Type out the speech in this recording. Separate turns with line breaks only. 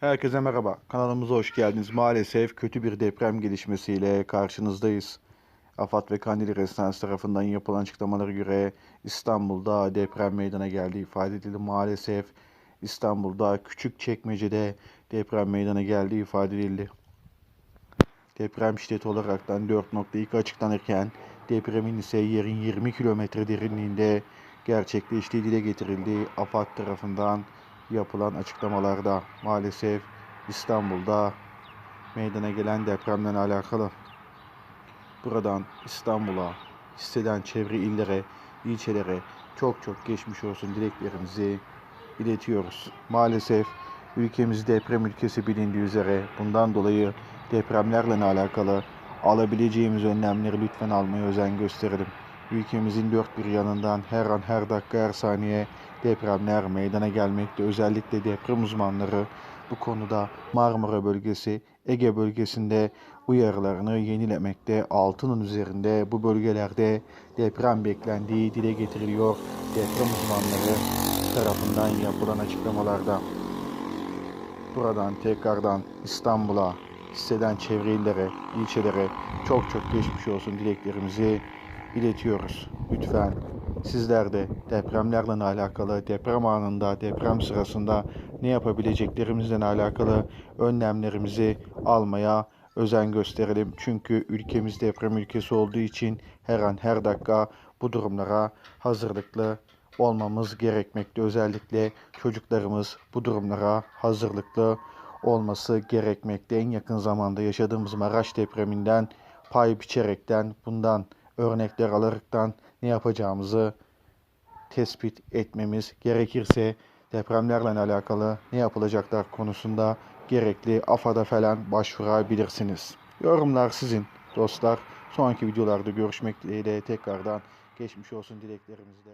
Herkese merhaba. Kanalımıza hoş geldiniz. Maalesef kötü bir deprem gelişmesiyle karşınızdayız. AFAD ve Kandil Residence tarafından yapılan açıklamalara göre İstanbul'da deprem meydana geldiği ifade edildi. Maalesef İstanbul'da Küçükçekmece'de deprem meydana geldiği ifade edildi. Deprem şiddeti olaraktan 4.2 açıklanırken depremin ise yerin 20 kilometre derinliğinde gerçekleştiği dile getirildi. AFAD tarafından yapılan açıklamalarda maalesef İstanbul'da meydana gelen depremden alakalı buradan İstanbul'a hisseden çevre illere, ilçelere çok çok geçmiş olsun dileklerimizi iletiyoruz. Maalesef ülkemiz deprem ülkesi bilindiği üzere bundan dolayı depremlerle alakalı alabileceğimiz önlemleri lütfen almaya özen gösterelim. Ülkemizin dört bir yanından her an her dakika her saniye depremler meydana gelmekte. Özellikle deprem uzmanları bu konuda Marmara bölgesi, Ege bölgesinde uyarılarını yenilemekte. Altının üzerinde bu bölgelerde deprem beklendiği dile getiriliyor. Deprem uzmanları tarafından yapılan açıklamalarda. Buradan tekrardan İstanbul'a hisseden çevre illere, ilçelere çok çok geçmiş olsun dileklerimizi iletiyoruz. Lütfen sizler de depremlerle alakalı, deprem anında, deprem sırasında ne yapabileceklerimizle alakalı önlemlerimizi almaya özen gösterelim. Çünkü ülkemiz deprem ülkesi olduğu için her an her dakika bu durumlara hazırlıklı olmamız gerekmekte. Özellikle çocuklarımız bu durumlara hazırlıklı olması gerekmekte. En yakın zamanda yaşadığımız Maraş depreminden pay biçerekten bundan örnekler alaraktan ne yapacağımızı tespit etmemiz gerekirse depremlerle alakalı ne yapılacaklar konusunda gerekli AFAD'a falan başvurabilirsiniz. Yorumlar sizin dostlar. Sonraki videolarda görüşmek dileğiyle tekrardan geçmiş olsun dileklerimizle.